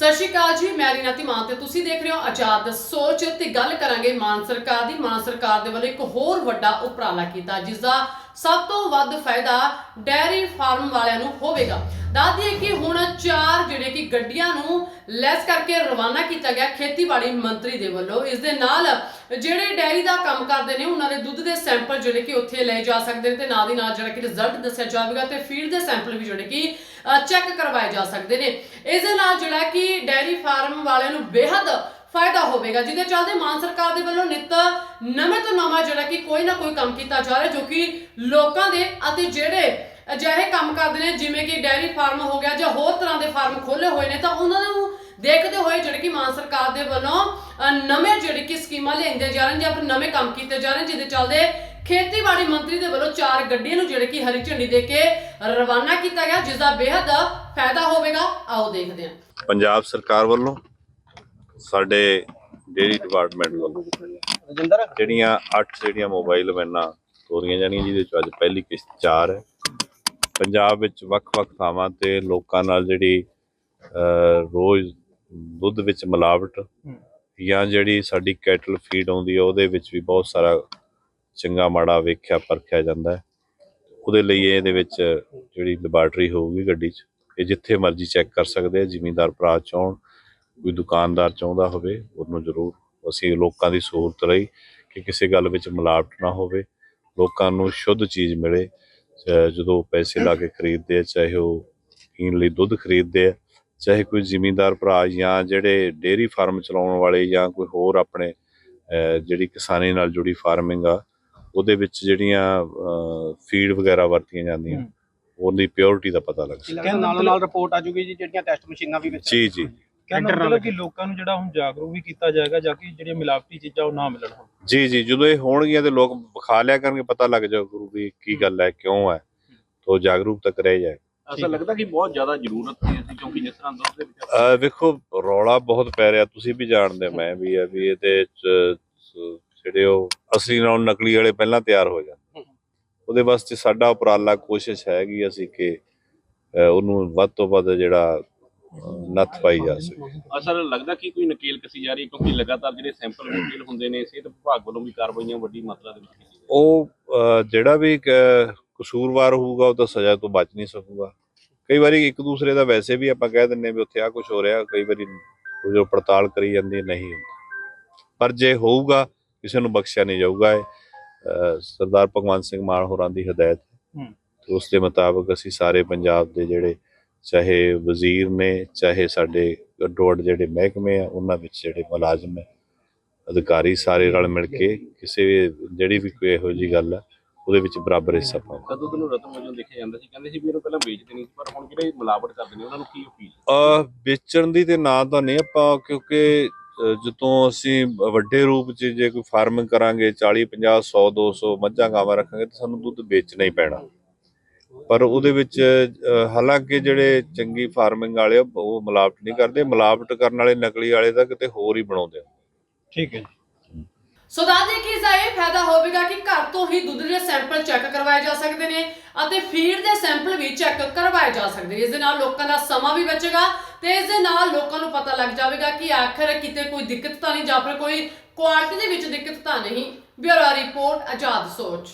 ਸਤਿ ਸ਼੍ਰੀ ਅਕਾਲ ਜੀ, ਮੈਂ ਰੀਨਾ ਧੀਮਾਨ ਤੇ ਤੁਸੀਂ ਦੇਖ ਰਹੇ ਹੋ ਆਜ਼ਾਦ ਸੋਚ ਤੇ ਗੱਲ ਕਰਾਂਗੇ ਮਾਨ ਸਰਕਾਰ ਦੀ। ਮਾਨ ਸਰਕਾਰ ਦੇ ਵੱਲੋਂ ਇੱਕ ਹੋਰ ਵੱਡਾ ਉਪਰਾਲਾ ਕੀਤਾ ਜਿਸ ਦਾ ਸਭ ਤੋਂ ਵੱਧ ਫਾਇਦਾ ਡੈਰੀ ਫਾਰਮ ਵਾਲਿਆਂ ਨੂੰ ਹੋਵੇਗਾ। ਦੱਸ ਦਈਏ ਕਿ ਹੁਣ ਚਾਰ ਜਿਹੜੇ ਕਿ ਗੱਡੀਆਂ ਨੂੰ ਲੈਸ ਕਰਕੇ ਰਵਾਨਾ ਕੀਤਾ ਗਿਆ ਖੇਤੀਬਾੜੀ ਮੰਤਰੀ ਦੇ ਵੱਲੋਂ। ਇਸ ਦੇ ਨਾਲ ਜਿਹੜੇ ਡੈਰੀ ਦਾ ਕੰਮ ਕਰਦੇ ਨੇ, ਉਹਨਾਂ ਦੇ ਦੁੱਧ ਦੇ ਸੈਂਪਲ ਜਿਹੜੇ ਕਿ ਉੱਥੇ ਲਏ ਜਾ ਸਕਦੇ ਨੇ ਤੇ ਨਾਲ ਦੀ ਨਾਲ ਜਿਹੜਾ ਕਿ ਰਿਜ਼ਲਟ ਦੱਸਿਆ ਜਾਵੇਗਾ ਤੇ ਫੀਡ ਦੇ ਸੈਂਪਲ ਵੀ ਜਿਹੜੇ ਕਿ ਚੈੱਕ ਕਰਵਾਏ ਜਾ ਸਕਦੇ ਨੇ। ਇਸ ਦੇ ਨਾਲ ਜਿਹੜਾ ਕਿ ਡੈਰੀ ਫਾਰਮ ਵਾਲਿਆਂ ਨੂੰ ਬੇਹੱਦ ਫਾਇਦਾ ਹੋਵੇਗਾ, ਜਿਹਦੇ ਚੱਲਦੇ ਮਾਨ ਸਰਕਾਰ ਦੇ ਵੱਲੋਂ ਨਿਤ ਨਵੇਂ ਤੋਂ ਨਵਾਂ ਜਿਹੜਾ ਕਿ ਕੋਈ ਨਾ ਕੋਈ ਕੰਮ ਕੀਤਾ ਜਾ ਰਿਹਾ, ਜੋ ਕਿ ਲੋਕਾਂ ਦੇ ਅਤੇ ਜਿਹੜੇ ਅਜਿਹੇ ਕੰਮ ਕਰਦੇ ਨੇ, ਜਿਵੇਂ ਕਿ ਡੈਰੀ ਫਾਰਮ ਹੋ ਗਿਆ ਜਾਂ ਹੋਰ ਤਰ੍ਹਾਂ ਦੇ ਫਾਰਮ ਖੋਲੇ ਹੋਏ ਨੇ, ਤਾਂ ਉਹਨਾਂ ਨੂੰ ਦੇਖਦੇ ਹੋਏ ਜਿਹੜੇ ਕਿ ਮਾਨ ਸਰਕਾਰ ਦੇ ਵੱਲੋਂ ਨਵੇਂ ਜਿਹੜੇ ਕਿ ਸਕੀਮਾਂ ਲਿਆਂਦੇ ਜਾ ਰਹੇ ਨੇ ਜਾਂ ਫਿਰ ਨਵੇਂ ਕੰਮ ਕੀਤੇ ਜਾ ਰਹੇ ਨੇ, ਜਿਹਦੇ ਚੱਲਦੇ ਖੇਤੀਬਾੜੀ ਮੰਤਰੀ ਦੇ ਵੱਲੋਂ ਚਾਰ ਗੱਡੀਆਂ ਨੂੰ ਜਿਹੜੇ ਕਿ ਹਰੀ ਝੰਡੀ ਦੇ ਕੇ ਰਵਾਨਾ ਕੀਤਾ ਗਿਆ, ਜਿਸ ਦਾ ਬੇਹੱਦ ਫਾਇਦਾ ਹੋਵੇਗਾ। ਆਓ ਦੇਖਦੇ ਹਾਂ। ਪੰਜਾਬ ਸਰਕਾਰ ਵੱਲੋਂ ਸਾਡੇ ਡੇਰੀ ਡਿਪਾਰਟਮੈਂਟ ਵੱਲੋਂ। ਰਜਿੰਦਰ? ਜਿਹੜੀਆਂ 8 ਜਿਹੜੀਆਂ ਮੋਬਾਈਲ ਵੈਨਾਂ ਤੋਰੀਆਂ ਜਾਣੀਆਂ ਜਿਹਦੇ ਚ ਅੱਜ ਪਹਿਲੀ ਕਿਸ਼ਤ 4 ਹੈ। ਪੰਜਾਬ ਵਿੱਚ ਵੱਖ-ਵੱਖ ਥਾਵਾਂ ਤੇ ਲੋਕਾਂ ਨਾਲ ਜਿਹੜੀ ਰੋਜ਼ ਦੁੱਧ ਵਿੱਚ ਮਿਲਾਵਟ ਜਾਂ ਜਿਹੜੀ ਸਾਡੀ ਕੈਟਲ ਫੀਡ ਆਉਂਦੀ ਹੈ ਉਹਦੇ ਵਿੱਚ ਵੀ ਬਹੁਤ ਸਾਰਾ ਚੰਗਾ ਮਾੜਾ ਵੇਖਿਆ ਪਰਖਿਆ ਜਾਂਦਾ ਹੈ। ਉਹਦੇ ਲਈ ਇਹਦੇ ਵਿੱਚ ਜਿਹੜੀ ਲੈਬਾਰਟਰੀ ਹੋਊਗੀ ਗੱਡੀ 'ਚ ਇਹ ਜਿੱਥੇ ਮਰਜ਼ੀ ਚੈੱਕ ਕਰ ਸਕਦੇ ਆ ਜ਼ਿਮੀਂਦਾਰ ਭਰਾ ਚਾਹਣ ਕੋਈ ਦੁਕਾਨਦਾਰ ਚਾਹੁੰਦਾ ਹੋਵੇ ਉਹਨੂੰ ਜ਼ਰੂਰ ਅਸੀਂ ਲੋਕਾਂ ਦੀ ਸਹੂਲਤ ਲਈ ਕਿ ਕਿਸੇ ਗੱਲ ਵਿੱਚ ਮਿਲਾਵਟ ਨਾ ਹੋਵੇ। ਲੋਕਾਂ ਨੂੰ ਸ਼ੁੱਧ ਚੀਜ਼ ਮਿਲੇ ਜਦੋਂ ਪੈਸੇ ਲਾ ਕੇ ਖਰੀਦਦੇ ਆ ਚਾਹੇ ਉਹ ਪੀਣ ਲਈ ਦੁੱਧ ਖਰੀਦਦੇ ਆ ਚਾਹੇ ਕੋਈ ਜ਼ਿਮੀਂਦਾਰ ਭਰਾ ਜਾਂ ਜਿਹੜੇ ਡੇਅਰੀ ਫਾਰਮ ਚਲਾਉਣ ਵਾਲੇ ਜਾਂ ਕੋਈ ਹੋਰ ਆਪਣੇ ਜਿਹੜੀ ਕਿਸਾਨੀ ਨਾਲ ਜੁੜੀ ਫਾਰਮਿੰਗ ਆ ਉਹਦੇ ਵਿੱਚ ਜਿਹੜੀਆਂ ਫੀਡ ਵਗੈਰਾ ਵਰਤੀਆਂ ਜਾਂਦੀਆਂ ਉਹਦੀ ਪਿਓਰਿਟੀ ਦਾ ਪਤਾ ਲੱਗ ਸਕਦਾ। ਨਾਲ ਨਾਲ ਰਿਪੋਰਟ ਆ ਜੂਗੀ ਜੀ ਜਿਹੜੀਆਂ ਟੈਸਟ ਮਸ਼ੀਨਾਂ ਵੀ ਵਿੱਚ ਜੀ ਜੀ। ਕਹਿੰਦਾ ਮਤਲਬ ਕਿ ਲੋਕਾਂ ਨੂੰ ਜਿਹੜਾ ਹੁਣ ਜਾਗਰੂਕ ਵੀ ਕੀਤਾ ਜਾਏਗਾ ਜਾਂ ਕਿ ਜਿਹੜੀਆਂ ਮਿਲਾਵਟੀ ਚੀਜ਼ਾਂ ਉਹ ਨਾ ਮਿਲਣ ਹੁਣ। ਜੀ ਜੀ ਜਦੋਂ ਇਹ ਹੋਣਗੀਆਂ ਤੇ ਲੋਕ ਵਿਖਾ ਲਿਆ ਕਰਨਗੇ ਪਤਾ ਲੱਗ ਜਾਊ ਗੁਰੂ ਵੀ ਕੀ ਗੱਲ ਹੈ ਕਿਉਂ ਹੈ ਤੋ ਜਾਗਰੂਕ ਤੱਕ ਰਹਿ ਜਾਏ। ਐਸਾ ਲੱਗਦਾ ਕਿ ਬਹੁਤ ਜ਼ਿਆਦਾ ਜ਼ਰੂਰਤ ਹੈ ਸੀ ਕਿਉਂਕਿ ਜਿਸ ਤਰ੍ਹਾਂ ਦੁੱਧ ਦੇ ਵਿੱਚ ਵੇਖੋ ਰੌਲਾ ਬਹੁਤ ਪੈ ਰਿਹਾ ਤੁਸੀਂ ਵੀ ਜਾਣਦੇ ਮੈਂ ਵੀ ਹੈ ਵੀ ਇਹਦੇ ਜਿਹੜੇ ਉਹ ਅਸਲੀ ਨਾਲ ਨਕਲੀ ਵਾਲੇ ਪਹਿਲਾਂ ਤਿਆਰ ਹੋ ਜਾਣ ਉਹਦੇ ਵਾਸਤੇ ਸਾਡਾ ਉਪਰਾਲਾ ਕੋਸ਼ਿਸ਼ ਹੈਗੀ ਅਸੀਂ ਕਿ ਉਹਨੂੰ ਵੱਧ ਤੋਂ ਵੱਧ ਜਿਹੜਾ ਨੱਥ ਪਾਈ ਜਾ ਸਕੇ। ਅਸਲ ਲੱਗਦਾ ਕਿ ਕੋਈ ਨਕੇਲ ਕਸੀ ਜਾ ਰਹੀ ਹੈ ਕਿਉਂਕਿ ਲਗਾਤਾਰ ਜਿਹੜੇ ਸੈਂਪਲ ਨਕੇਲ ਹੁੰਦੇ ਨੇ ਸਿਹਤ ਵਿਭਾਗ ਵੱਲੋਂ ਵੀ ਕਾਰਵਾਈਆਂ ਵੱਡੀ ਮਾਤਰਾ ਦੇ ਵਿੱਚ ਕੀਤੀ ਉਹ ਜਿਹੜਾ ਵੀ ਕਸੂਰਵਾਰ ਹੋਊਗਾ ਉਹ ਤਾਂ ਸਜ਼ਾ ਤੋਂ ਬਚ ਨਹੀਂ ਸਕੂਗਾ। ਕਈ ਵਾਰੀ ਇੱਕ ਦੂਸਰੇ ਦਾ ਵੈਸੇ ਵੀ ਆਪਾਂ ਕਹਿ ਦਿੰਨੇ ਵੀ ਉੱਥੇ ਆ ਕੁਝ ਹੋ ਰਿਹਾ ਕਈ ਵਾਰੀ ਜੋ ਪੜਤਾਲ ਕਰੀ ਜਾਂਦੀ ਨਹੀਂ ਹੁੰਦਾ। ਪਰ ਜੇ ਹੋਊਗਾ ਕਿਸੇ ਨੂੰ ਬਖਸ਼ਿਆ ਨਹੀਂ ਜਾਊਗਾ ਇਹ ਸਰਦਾਰ ਭਗਵੰਤ ਸਿੰਘ ਮਾਨ ਹੋਰਾਂ ਦੀ ਹਦਾਇਤ ਹੈ। ਹੂੰ। ਤੇ ਉਸ ਦੇ ਮੁਤਾਬਕ ਅਸੀਂ ਸਾਰੇ ਪੰਜਾਬ ਦੇ ਜਿਹੜੇ ਚਾਹੇ ਵਜ਼ੀਰ ਨੇ ਚਾਹੇ ਸਾਡੇ ਅੱਡੋ-ਅੱਡ ਜਿਹੜੇ ਮਹਿਕਮੇ ਆ ਉਹਨਾਂ ਵਿੱਚ ਜਿਹੜੇ ਮੁਲਾਜ਼ਮ ਹੈ ਅਧਿਕਾਰੀ ਸਾਰੇ ਰਲ ਮਿਲ ਕੇ ਕਿਸੇ ਵੀ ਜਿਹੜੀ ਵੀ ਕੋਈ ਇਹੋ ਜੀ ਗੱਲ ਹੈ ਉਹਦੇ ਵਿੱਚ ਬਰਾਬਰ ਹਿੱਸਾ ਪਾਓ। ਤਾਂ ਦੁੱਧ ਨੂੰ ਰਤਨ ਵਜੋਂ ਦੇਖਿਆ ਜਾਂਦਾ ਸੀ? ਕਹਿੰਦੇ ਸੀ ਵੀ ਇਹਨੂੰ ਪਹਿਲਾਂ ਵੇਚਦੇ ਨਹੀਂ ਪਰ ਹੁਣ ਜਿਹੜੇ ਮਿਲਾਵਟ ਕਰਦੇ ਨੇ ਉਹਨਾਂ ਨੂੰ ਕੀ ਅਪੀਲ? ਅ ਵੇਚਣ ਦੀ ਤੇ ਨਾਂ ਤਾਂ ਨਹੀਂ ਆਪਾਂ ਕਿਉਂਕਿ ਜਦੋਂ ਅਸੀਂ ਵੱਡੇ ਰੂਪ 'ਚ ਜੇ ਕੋਈ ਫਾਰਮਿੰਗ ਕਰਾਂਗੇ 40 50 100 200 ਮੱਝਾਂ ਗਾਵਾਂ ਰੱਖਾਂਗੇ ਤਾਂ ਸਾਨੂੰ ਦੁੱਧ ਵੇਚਣਾ ਹੀ ਪੈਣਾ। ਪਰ ਉਹਦੇ ਵਿੱਚ ਹਾਲਾਂਕਿ ਜਿਹੜੇ ਚੰਗੀ ਫਾਰਮਿੰਗ ਵਾਲੇ ਉਹ ਮਿਲਾਵਟ ਨਹੀਂ ਕਰਦੇ। ਮਿਲਾਵਟ ਕਰਨ ਵਾਲੇ ਨਕਲੀ ਵਾਲੇ ਤਾਂ ਕਿਤੇ ਹੋਰ ਹੀ ਬਣਾਉਂਦੇ ਆ। ਠੀਕ ਹੈ ਜੀ। ਸੋ ਦਾਦੇ ਕੀ ਇਹ ਫਾਇਦਾ ਹੋਵੇਗਾ ਕਿ ਘਰ ਤੋਂ ਹੀ ਦੁੱਧ ਦੇ ਸੈਂਪਲ ਚੈੱਕ ਕਰਵਾਏ ਜਾ ਸਕਦੇ ਨੇ ਅਤੇ ਫੀਡ ਦੇ ਸੈਂਪਲ ਵੀ ਚੈੱਕ ਕਰਵਾਏ ਜਾ ਸਕਦੇ ਨੇ। ਇਸ ਦੇ ਨਾਲ ਲੋਕਾਂ ਦਾ ਸਮਾਂ ਵੀ ਬਚੇਗਾ ਤੇ ਇਸ ਦੇ ਨਾਲ ਲੋਕਾਂ ਨੂੰ ਪਤਾ ਲੱਗ ਜਾਵੇਗਾ ਕਿ ਆਖਰ ਕਿਤੇ ਕੋਈ ਦਿੱਕਤ ਤਾਂ ਨਹੀਂ ਜਾਂ ਫਿਰ ਕੋਈ ਕੁਆਲਿਟੀ ਦੇ ਵਿੱਚ ਦਿੱਕਤ ਤਾਂ ਨਹੀਂ। ਬਿਊਰੋ ਰਿਪੋਰਟ ਆਜ਼ਾਦ ਸੋਚ।